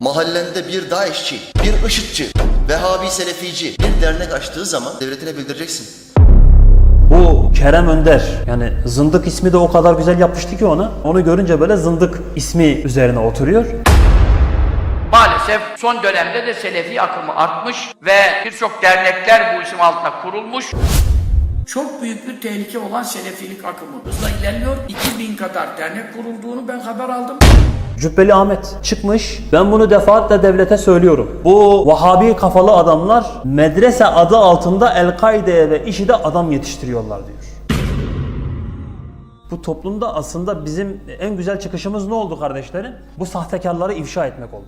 Mahallende bir DAEŞ'çi, bir IŞİD'çi, Vehhabi Selefici bir dernek açtığı zaman devletine bildireceksin. Bu Kerem Önder yani zındık ismi de o kadar güzel yapmıştı ki ona. Onu görünce böyle zındık ismi üzerine oturuyor. Maalesef son dönemde de Selefi akımı artmış ve birçok dernekler bu isim altında kurulmuş. Çok büyük bir tehlike olan Selefilik akımı hızla ilerliyor. 2000 kadar dernek kurulduğunu ben haber aldım. Cübbeli Ahmet çıkmış. Ben bunu defaatle devlete söylüyorum. Bu Vahabi kafalı adamlar medrese adı altında El-Kaide'ye ve IŞİD'e adam yetiştiriyorlar diyor. Bu toplumda aslında bizim en güzel çıkışımız ne oldu kardeşlerim? Bu sahtekarları ifşa etmek oldu.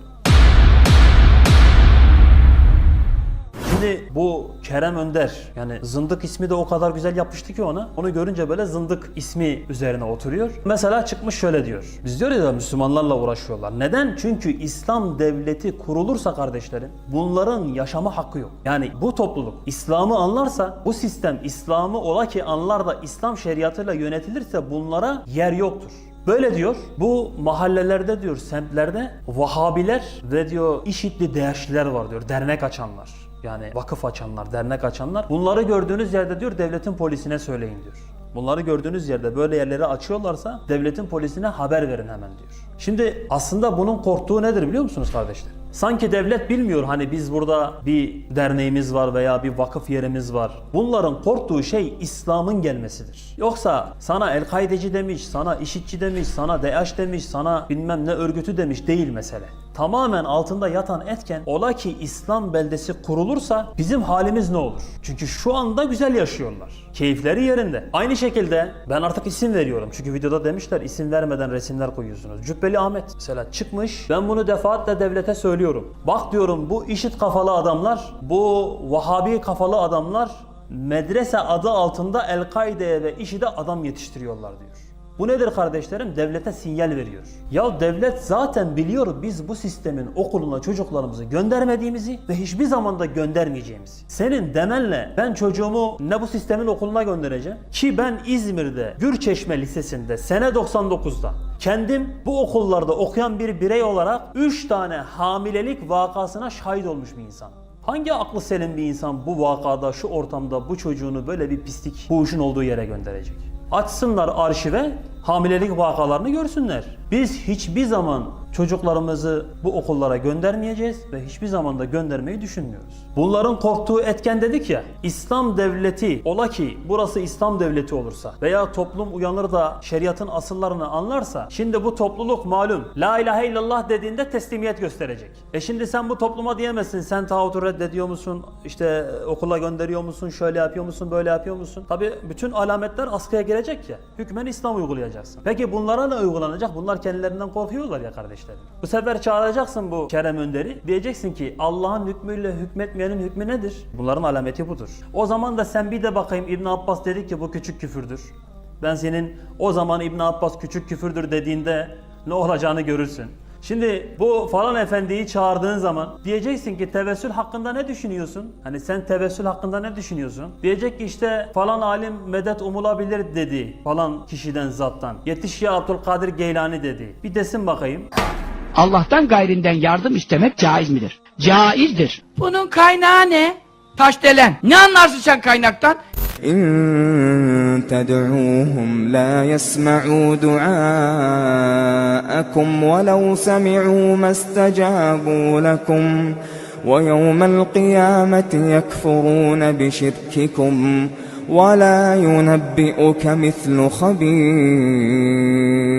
Şimdi bu Kerem Önder yani zındık ismi de o kadar güzel yapmıştı ki ona. Onu görünce böyle zındık ismi üzerine oturuyor. Mesela çıkmış şöyle diyor. Biz diyor ya Müslümanlarla uğraşıyorlar. Neden? Çünkü İslam devleti kurulursa kardeşlerim bunların yaşama hakkı yok. Yani bu topluluk İslam'ı anlarsa bu sistem İslam'ı ola ki anlar da İslam şeriatıyla yönetilirse bunlara yer yoktur. Böyle diyor. Bu mahallelerde diyor, semtlerde Vahabiler ve diyor IŞİD'li DH'liler var diyor. Dernek açanlar. Yani vakıf açanlar, dernek açanlar. Bunları gördüğünüz yerde diyor devletin polisine söyleyin diyor. Bunları gördüğünüz yerde böyle yerleri açıyorlarsa devletin polisine haber verin hemen diyor. Şimdi aslında bunun korktuğu nedir biliyor musunuz kardeşler? Sanki devlet bilmiyor hani biz burada bir derneğimiz var veya bir vakıf yerimiz var. Bunların korktuğu şey İslam'ın gelmesidir. Yoksa sana El-Kaideci demiş, sana IŞİD'ci demiş, sana DAEŞ demiş, sana bilmem ne örgütü demiş değil mesele. Tamamen altında yatan etken ola ki İslam beldesi kurulursa bizim halimiz ne olur? Çünkü şu anda güzel yaşıyorlar. Keyifleri yerinde. Aynı şekilde ben artık isim veriyorum. Çünkü videoda demişler isim vermeden resimler koyuyorsunuz. Cübbeli Ahmet mesela çıkmış. Ben bunu defaatle devlete söylüyorum. Bak diyorum bu işit kafalı adamlar, bu Vahabi kafalı adamlar medrese adı altında El-Kaide'ye ve IŞİD'e adam yetiştiriyorlar diyor. Bu nedir kardeşlerim? Devlete sinyal veriyor. Ya devlet zaten biliyor biz bu sistemin okuluna çocuklarımızı göndermediğimizi ve hiçbir zaman da göndermeyeceğimizi. Senin demenle ben çocuğumu ne bu sistemin okuluna göndereceğim ki ben İzmir'de Gürçeşme Lisesi'nde sene 99'da kendim bu okullarda okuyan bir birey olarak 3 tane hamilelik vakasına şahit olmuş bir insan. Hangi aklı selim bir insan bu vakada, şu ortamda bu çocuğunu böyle bir pislik, bu olduğu yere gönderecek? Açsınlar arşive, hamilelik vakalarını görsünler. Biz hiçbir zaman çocuklarımızı bu okullara göndermeyeceğiz ve hiçbir zaman da göndermeyi düşünmüyoruz. Bunların korktuğu etken dedik ya, İslam devleti ola ki burası İslam devleti olursa veya toplum uyanır da şeriatın asıllarını anlarsa, şimdi bu topluluk malum La ilahe illallah dediğinde teslimiyet gösterecek. E şimdi sen bu topluma diyemezsin, sen tağutu reddediyor musun, işte okula gönderiyor musun, şöyle yapıyor musun, böyle yapıyor musun? Tabi bütün alametler askıya gelecek ya, hükmen İslam uygulayacaksın. Peki bunlara ne uygulanacak? Bunlar kendilerinden korkuyorlar ya kardeşlerim. Bu sefer çağıracaksın bu Kerem Önder'i. Diyeceksin ki Allah'ın hükmüyle hükmetmeyenin hükmü nedir? Bunların alameti budur. O zaman da sen bir de bakayım İbn Abbas dedi ki bu küçük küfürdür. Ben senin o zaman İbn Abbas küçük küfürdür dediğinde ne olacağını görürsün. Şimdi bu falan efendiyi çağırdığın zaman diyeceksin ki tevessül hakkında ne düşünüyorsun? Hani sen tevessül hakkında ne düşünüyorsun? Diyecek ki işte falan alim medet umulabilir dedi falan kişiden zattan. Yetiş ya Abdülkadir Geylani dedi. Bir desin bakayım. Allah'tan gayrinden yardım istemek caiz midir? Caizdir. Bunun kaynağı ne? Taşdelen. Ne anlarsın sen kaynaktan? تدعوهم لا يسمعوا دعاءكم ولو سمعوا ما استجابوا لكم ويوم القيامة يكفرون بشرككم ولا ينبئك مثل خبير.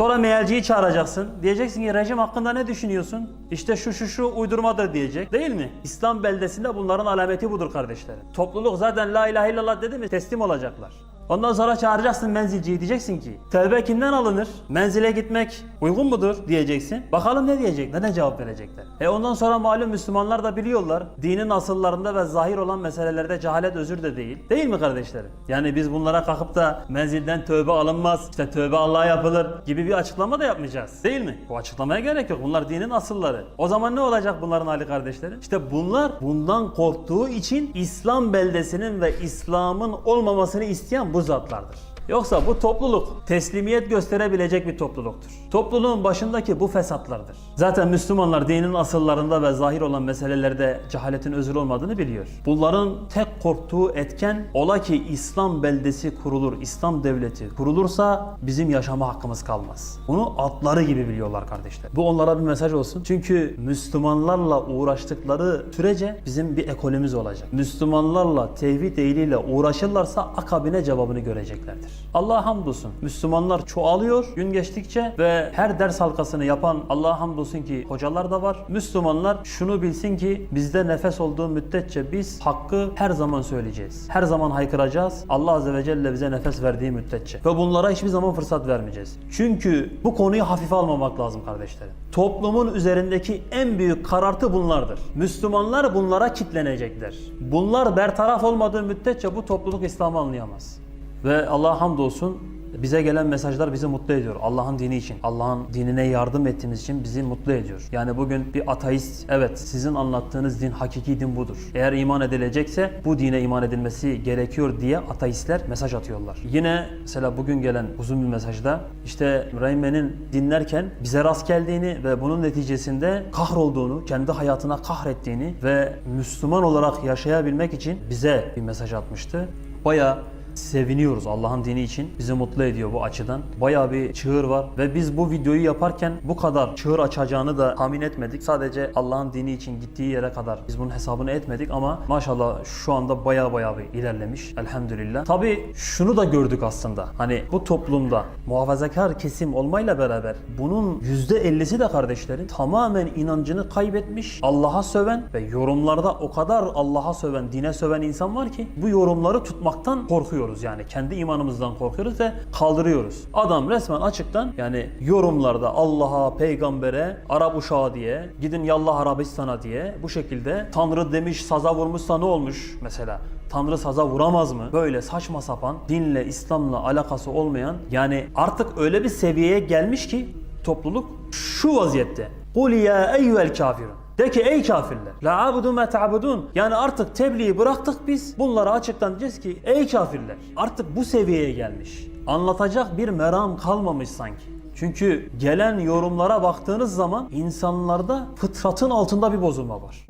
Sonra mealciyi çağıracaksın. Diyeceksin ki rejim hakkında ne düşünüyorsun? İşte şu şu şu uydurmadır diyecek. Değil mi? İslam beldesinde bunların alameti budur kardeşlerim. Topluluk zaten la ilahe illallah dedi mi teslim olacaklar. Ondan sonra çağıracaksın menzilciyi diyeceksin ki tevbe kimden alınır? Menzile gitmek uygun mudur diyeceksin. Bakalım ne diyecek, neden cevap verecekler. E ondan sonra malum Müslümanlar da biliyorlar. Dinin asıllarında ve zahir olan meselelerde cehalet özür de değil. Değil mi kardeşlerim? Yani biz bunlara kalkıp da menzilden tövbe alınmaz, işte tövbe Allah'a yapılır gibi bir açıklama da yapmayacağız. Değil mi? Bu açıklamaya gerek yok. Bunlar dinin asılları. O zaman ne olacak bunların hali kardeşlerim? İşte bunlar bundan korktuğu için İslam beldesinin ve İslam'ın olmamasını isteyen bu zatlardır. Yoksa bu topluluk teslimiyet gösterebilecek bir topluluktur. Topluluğun başındaki bu fesatlardır. Zaten Müslümanlar dinin asıllarında ve zahir olan meselelerde cehaletin özür olmadığını biliyor. Bunların tek korktuğu etken ola ki İslam beldesi kurulur, İslam devleti kurulursa bizim yaşama hakkımız kalmaz. Bunu atları gibi biliyorlar kardeşler. Bu onlara bir mesaj olsun. Çünkü Müslümanlarla uğraştıkları sürece bizim bir ekolümüz olacak. Müslümanlarla tevhid ehliyle uğraşırlarsa akabine cevabını göreceklerdir. Allah'a hamdolsun. Müslümanlar çoğalıyor gün geçtikçe ve her ders halkasını yapan Allah'a hamdolsun ki hocalar da var. Müslümanlar şunu bilsin ki bizde nefes olduğu müddetçe biz hakkı her zaman söyleyeceğiz. Her zaman haykıracağız. Allah Azze ve Celle bize nefes verdiği müddetçe. Ve bunlara hiçbir zaman fırsat vermeyeceğiz. Çünkü bu konuyu hafife almamak lazım kardeşlerim. Toplumun üzerindeki en büyük karartı bunlardır. Müslümanlar bunlara kitlenecekler. Bunlar bertaraf olmadığı müddetçe bu topluluk İslam'ı anlayamaz. Ve Allah'a hamdolsun bize gelen mesajlar bizi mutlu ediyor. Allah'ın dini için, Allah'ın dinine yardım ettiğimiz için bizi mutlu ediyor. Yani bugün bir ateist, evet sizin anlattığınız din hakiki din budur. Eğer iman edilecekse bu dine iman edilmesi gerekiyor diye ateistler mesaj atıyorlar. Yine mesela bugün gelen uzun bir mesajda işte Reymen'in dinlerken bize rast geldiğini ve bunun neticesinde kahrolduğunu, kendi hayatına kahrettiğini ve Müslüman olarak yaşayabilmek için bize bir mesaj atmıştı. Bayağı seviniyoruz Allah'ın dini için. Bizi mutlu ediyor bu açıdan. Bayağı bir çığır var ve biz bu videoyu yaparken bu kadar çığır açacağını da tahmin etmedik. Sadece Allah'ın dini için gittiği yere kadar biz bunun hesabını etmedik ama maşallah şu anda bayağı bayağı bir ilerlemiş. Elhamdülillah. Tabii şunu da gördük aslında. Hani bu toplumda muhafazakar kesim olmayla beraber bunun %50'si de kardeşlerin tamamen inancını kaybetmiş, Allah'a söven ve yorumlarda o kadar Allah'a söven, dine söven insan var ki bu yorumları tutmaktan korkuyoruz yani. Kendi imanımızdan korkuyoruz ve kaldırıyoruz. Adam resmen açıktan yani yorumlarda Allah'a, peygambere, Arap uşağı diye, gidin yallah Arabistan'a diye bu şekilde Tanrı demiş saza vurmuşsa ne olmuş mesela? Tanrı saza vuramaz mı? Böyle saçma sapan dinle, İslam'la alakası olmayan yani artık öyle bir seviyeye gelmiş ki topluluk şu vaziyette. Kul ya eyyuhel kafirun. De ki ey kafirler. La abudu ma ta'budun. Yani artık tebliği bıraktık biz. Bunlara açıktan diyeceğiz ki ey kafirler. Artık bu seviyeye gelmiş. Anlatacak bir meram kalmamış sanki. Çünkü gelen yorumlara baktığınız zaman insanlarda fıtratın altında bir bozulma var.